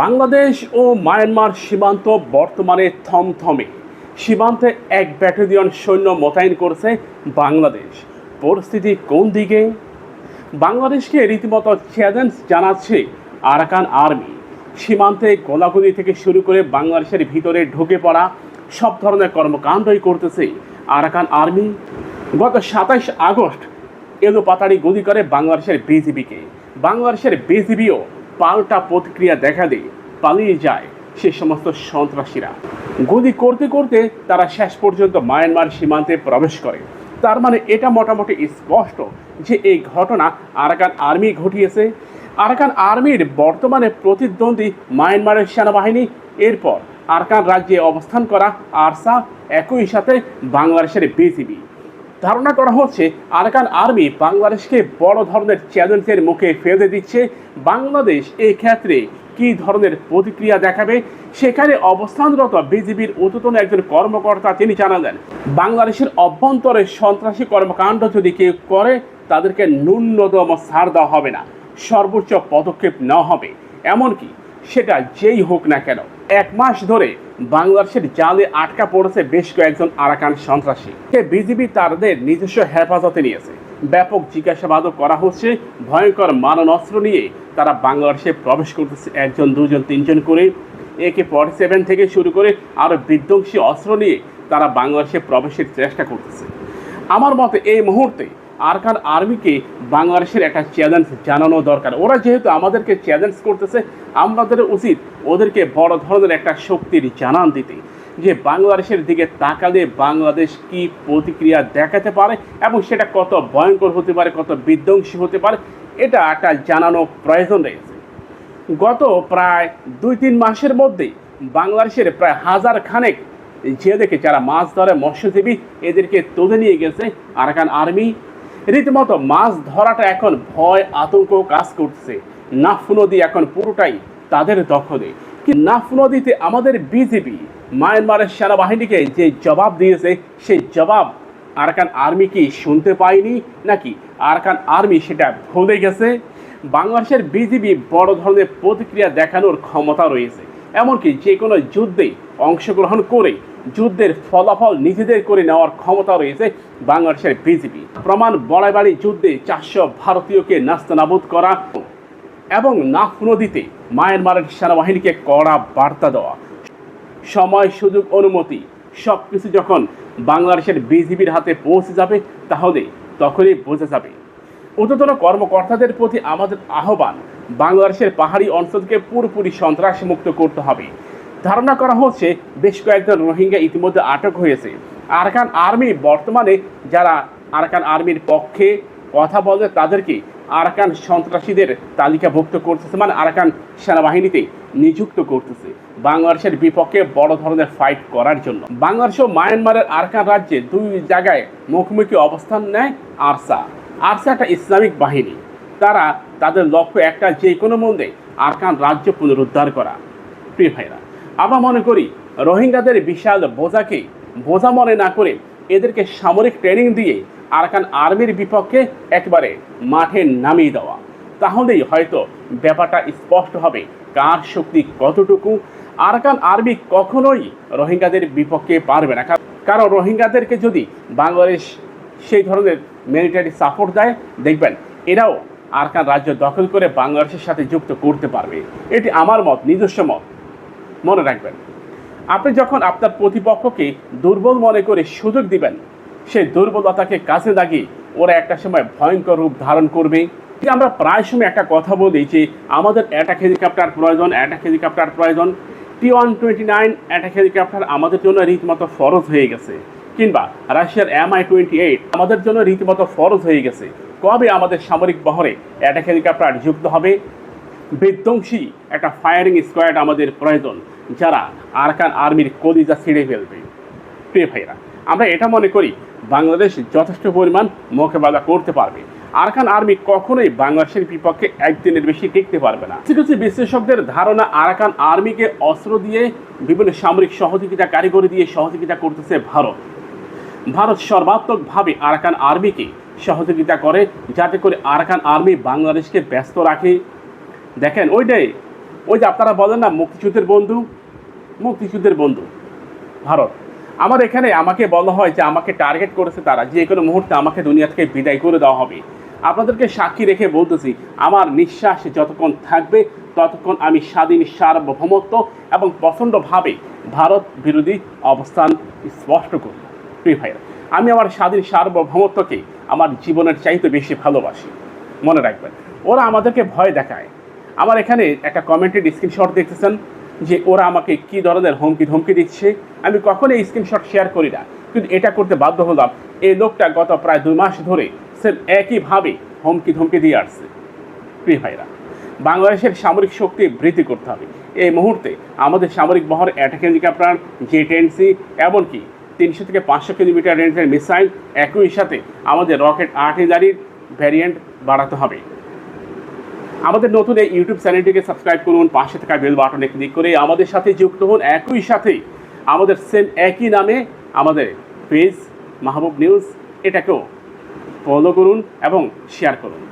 বাংলাদেশ ও Myanmar সীমান্ত বর্তমানে থমথমে। সীমান্তে এক ব্যাটালিয়ন সৈন্য মোতায়েন করছে বাংলাদেশ। পরিস্থিতি কোন দিকে? বাংলাদেশকে রীতিমতো চ্যালেঞ্জ জানাচ্ছে আরাকান আর্মি। সীমান্তে গোলাগুলি থেকে শুরু করে বাংলাদেশের ভিতরে ঢুকে পড়া সব ধরনের কর্মকাণ্ডই করতেছে আরাকান আর্মি। গত সাতাইশ আগস্ট এলো পাতাড়ি গুলি করে বাংলাদেশের বিজিবিকে। বাংলাদেশের বিজিবিও পাল্টা প্রতিক্রিয়া দেখা দিয়ে পালিয়ে যায় সে সমস্ত সন্ত্রাসীরা। গুলি করতে করতে তারা শেষ পর্যন্ত মায়ানমার সীমান্তে প্রবেশ করে। তার মানে এটা মোটামুটি স্পষ্ট যে এই ঘটনা আরাকান আর্মি ঘটিয়েছে। আরাকান আর্মির বর্তমানে প্রতিদ্বন্দ্বী মায়ানমারের সেনাবাহিনী, এরপর আরাকান রাজ্যে অবস্থান করা আরসা, একই সাথে বাংলাদেশের বিজিবি। ধারণা করা হচ্ছে আরাকান আর্মি বাংলাদেশকে বড় ধরনের চ্যালেঞ্জের মুখে ফেলে দিচ্ছে। বাংলাদেশ এই ক্ষেত্রে কী ধরনের প্রতিক্রিয়া দেখাবে? সেখানে অবস্থানরত বিজিবির উদ্যতন একজন কর্মকর্তা তিনি জানালেন, বাংলাদেশের অভ্যন্তরে সন্ত্রাসী কর্মকাণ্ড যদি কেউ করে, তাদেরকে ন্যূনতম ছাড় দেওয়া হবে না, সর্বোচ্চ পদক্ষেপ নেওয়া হবে। এমনকি সেটা যেই হোক না কেন এক মাস ধরে বাংলাদেশের জালে আটকা পড়েছে বেশ কয়েকজন আরাকান সন্ত্রাসী। বিজিবি তাদের নিজস্ব হেফাজতে নিয়েছে। ব্যাপক জিজ্ঞাসাবাদও করা হচ্ছে। ভয়ঙ্কর মারণাস্ত্র নিয়ে তারা বাংলাদেশে প্রবেশ করতেছে একজন, দুজন, তিনজন করে। একে ফর্টি সেভেন থেকে শুরু করে আরও বিধ্বংসী অস্ত্র নিয়ে তারা বাংলাদেশে প্রবেশের চেষ্টা করতেছে। আমার মতে এই মুহূর্তে আরকান আর্মিকে বাংলাদেশের একটা চ্যালেঞ্জ জানানো দরকার। ওরা যেহেতু আমাদেরকে চ্যালেঞ্জ করতেছে, আমাদের উচিত ওদেরকে বড় ধরনের একটা শক্তির জানান দিতে, যে বাংলাদেশের দিকে তাকালে বাংলাদেশ কি প্রতিক্রিয়া দেখাতে পারে এবং সেটা কত ভয়ঙ্কর হতে পারে, কত বিধ্বংসী হতে পারে, এটা একটা জানানো প্রয়োজন রয়েছে। গত প্রায় দুই তিন মাসের মধ্যেই বাংলাদেশের প্রায় হাজার খানেক জেলেকে যারা মাছ ধরে, মৎস্যজীবী, এদেরকে তুলে নিয়ে গেছে আরাকান আর্মি। রীতিমতো মাছ ধরাটা এখন ভয়, আতঙ্ক কাজ করছে। নাফ নদী এখন পুরোটাই তাদের দখলে। কি নাফ নদীতে আমাদের বিজেপি মায়ানমারের সেনাবাহিনীকে যে জবাব দিয়েছে, সেই জবাব আরাকান আর্মি কি শুনতে পায়নি? নাকি আরাকান আর্মি সেটা ভুলে গেছে? বাংলাদেশের বিজিবি বড় ধরনের প্রতিক্রিয়া দেখানোর ক্ষমতা রয়েছে। এমনকি যে কোনো যুদ্ধে অংশগ্রহণ করে যুদ্ধের ফলাফল নিজেদের করে নেওয়ার ক্ষমতা রয়েছে বাংলাদেশের বিজিবি প্রমাণ বড়াইবাড়ি যুদ্ধে চারশো ভারতীয়কে নাস্তানাবুদ করা এবং নাফ নদীতে মায়ানমারের সেনাবাহিনীকে কড়া বার্তা দেওয়া। সময়, সুযোগ, অনুমতি সব কিছু যখন বাংলাদেশের বিজিবির হাতে পৌঁছে যাবে, তাহলে তখনই বোঝা যাবে। ঊর্ধ্বতন কর্মকর্তাদের প্রতি আমাদের আহ্বান, বাংলাদেশের পাহাড়ি অঞ্চলকে পুরোপুরি সন্ত্রাস মুক্ত করতে হবে। ধারণা করা হচ্ছে বেশ কয়েকজন রোহিঙ্গা ইতিমধ্যে আটক হয়েছে। আরকান আর্মি বর্তমানে যারা আরকান আর্মির পক্ষে কথা বলে, তাদেরকে আরাকান সন্ত্রাসীদের তালিকাভুক্ত করতেছে মানে আরাকান সেনাবাহিনীতে নিযুক্ত করতেছে। বাংলাদেশের বিপক্ষে বড় ধরনের ফাইট করার জন্য। বাংলাদেশ ও মায়ানমারের আরাকান রাজ্যে দুই জায়গায় মুখোমুখি অবস্থান নেয় আরসা। আরসা একটা ইসলামিক বাহিনী। তারা তাদের লক্ষ্য একটা, যে কোনো মধ্যে আরকান রাজ্য পুনরুদ্ধার করা। প্রিয় ভাইরা আমরা মনে করি রোহিঙ্গাদের বিশাল বোঝাকে বোঝা মনে না করে এদেরকে সামরিক ট্রেনিং দিয়ে আরাকান আর্মির বিপক্ষে একবারে মাঠে নামিয়ে দেওয়া। তাহলেই হয়তো ব্যাপারটা স্পষ্ট হবে কার শক্তি কতটুকু। আরাকান আর্মি কখনোই রোহিঙ্গাদের বিপক্ষে পারবে না। কারণ- রোহিঙ্গাদেরকে যদি বাংলাদেশ সেই ধরনের মিলিটারি সাপোর্ট দেয়, দেখবেন এরাও আরকান রাজ্য দখল করে বাংলাদেশের সাথে যুক্ত করতে পারবে। এটি আমার মত, নিজস্ব মত। মনে রাখবেন। আপনি যখন আপনার প্রতিপক্ষকে দুর্বল মনে করে সুযোগ দিবেন, সেই দুর্বলতাকে কাজে লাগিয়ে ওরা একটা সময় ভয়ঙ্কর রূপ ধারণ করবে। আমরা প্রায় সময় একটা কথা বলি যে আমাদের অ্যাটাক হেলিকপ্টার প্রয়োজন, অ্যাটাক হেলিকপ্টার প্রয়োজন T one twenty nine attack helicopter আমাদের জন্য রীতিমতো ফরজ হয়ে গেছে। কিংবা রাশিয়ার এম আই টোয়েন্টি এইট আমাদের জন্য রীতিমতো ফরজ হয়ে গেছে। কবে আমাদের সামরিক বহরে অ্যাটাক হেলিকপ্টার যুক্ত হবে? বিধ্বংসী একটা ফায়ারিং স্কোয়াড আমাদের প্রয়োজন, যারা আরকান আর্মির কলিজা ছিঁড়ে ফেলবে। প্রিয় ভাইরা আমরা এটা মনে করি, বাংলাদেশ যথেষ্ট পরিমাণ মোকাবেলা করতে পারবে। আরকান আর্মি কখনোই বাংলাদেশের বিপক্ষে একদিনের বেশি টিকতে পারবে না। কিছু কিছু বিশ্লেষকদের ধারণা, আরাকান আর্মিকে অস্ত্র দিয়ে বিভিন্ন সামরিক সহযোগিতা কারিগরি দিয়ে সহযোগিতা করতেছে ভারত। ভারত সর্বাত্মকভাবে আরাকান আর্মিকে সহযোগিতা করে, যাতে করে আরাকান আর্মি বাংলাদেশকে ব্যস্ত রাখে দেখেন, ওইটাই। ওই যে আপনারা বলেন না, মুক্তিযুদ্ধের বন্ধু মুক্তিযুদ্ধের বন্ধু, ভারত। আমার এখানে আমাকে বলা হয় যে আমাকে টার্গেট করেছে তারা। যে কোনো মুহূর্তে আমাকে দুনিয়া থেকে বিদায় করে দেওয়া হবে। আপনাদেরকে সাক্ষী রেখে বলতেছি, আমার নিঃশ্বাস যতক্ষণ থাকবে, ততক্ষণ আমি স্বাধীন, সার্বভৌমত্ব এবং প্রচণ্ডভাবে ভারত বিরোধী অবস্থান স্পষ্ট করব প্রিয় ভাইরা আমি আমার স্বাধীন, সার্বভৌমত্বকে আমার জীবনের চাইতে বেশি ভালোবাসি। মনে রাখবেন, ওরা আমাদেরকে ভয় দেখায়। আমার এখানে একটা কমেন্টের স্ক্রিনশট দেখতেছেন যে ওরা আমাকে কি ধরনের হুমকি ধমকি দিচ্ছে। আমি কখনো এই স্ক্রিনশট শেয়ার করি না। কিন্তু এটা করতে বাধ্য হলাম। এই লোকটা গত প্রায় দুই মাস ধরে সেম একইভাবে হুমকি ধমকি দিয়ে আসছে। প্রিয় ভাইরা, বাংলাদেশের সামরিক শক্তি বৃদ্ধি করতে হবে। এই মুহূর্তে আমাদের সামরিক বহর attack helicopter J ten C এমনকি তিনশো থেকে পাঁচশো কিলোমিটার রেঞ্জের মিসাইল একই সাথে আমাদের রকেট আর্টিলারির ভ্যারিয়েন্ট বাড়াতে হবে। আমাদের নতুন এই ইউটিউব চ্যানেলটিকে সাবস্ক্রাইব করুন, পাশে থাকা বেল বাটনে ক্লিক করে আমাদের সাথে যুক্ত হন। একই সাথে আমাদের সেম একই নামে আমাদের পেজ মাহবুব নিউজ এটাকেও ফলো করুন এবং শেয়ার করুন।